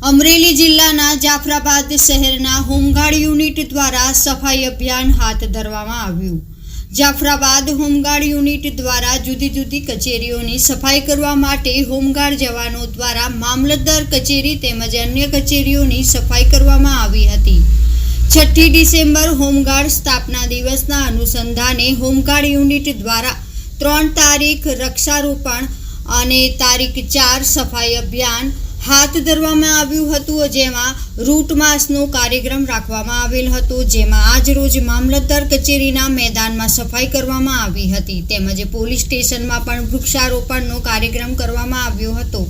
અમરેલી જિલ્લાના જાફરાબાદ શહેરના home guard unit દ્વારા સફાઈ અભિયાન હાથ ધરવામાં આવ્યું. જાફરાબાદ હોમગાર્ડ યુનિટ દ્વારા જુદી જુદી કચેરીઓની સફાઈ કરવા માટે હોમગાર્ડ જવાનો દ્વારા મામલતદાર કચેરી તેમજ અન્ય કચેરીઓની સફાઈ કરવામાં આવી હતી. છઠ્ઠી ડિસેમ્બર હોમગાર્ડ સ્થાપના દિવસના અનુસંધાને હોમગાર્ડ યુનિટ દ્વારા ત્રણ તારીખ વૃક્ષારોપણ અને તારીખ ચાર સફાઈ અભિયાન હાથ ધરવામાં આવ્યું હતું, જેમાં રૂટ માસનો કાર્યક્રમ રાખવામાં આવેલ હતો, જેમાં આજ રોજ મામલતદાર કચેરીના મેદાનમાં સફાઈ કરવામાં આવી હતી. તેમજ પોલીસ સ્ટેશનમાં પણ વૃક્ષારોપણનો કાર્યક્રમ કરવામાં આવ્યો હતો.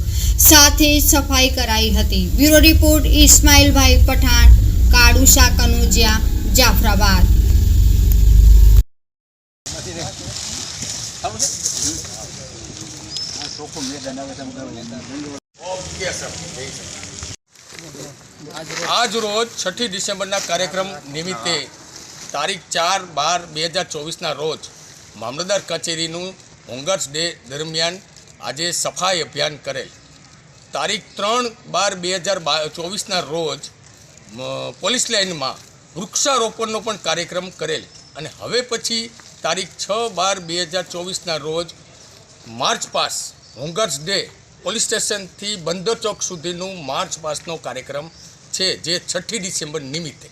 સાથે સફાઈ કરાઈ હતી. બ્યુરો રિપોર્ટ, ઇસ્માઇલભાઈ પઠાણ, કાળુ કાળુસા જ્યાં જાફરાબાદ. આજ રોજ છઠ્ઠી ડિસેમ્બરના કાર્યક્રમ નિમિત્તે તારીખ ચાર બાર બે હજાર ચોવીસના રોજ મામલતદાર કચેરીનું હોંગર્સ ડે દરમિયાન આજે સફાઈ અભિયાન કરેલ. તારીખ ત્રણ બાર બે હજાર ચોવીસના રોજ પોલીસ લાઇનમાં વૃક્ષારોપણનો પણ કાર્યક્રમ કરેલ. અને હવે પછી તારીખ છ બાર બે હજાર ચોવીસના રોજ march past home guards day police સ્ટેશનથી બંદર ચોક સુધીનું માર્ચ પાસનો કાર્યક્રમ છે જે છઠ્ઠી ડિસેમ્બર નિમિત્તે.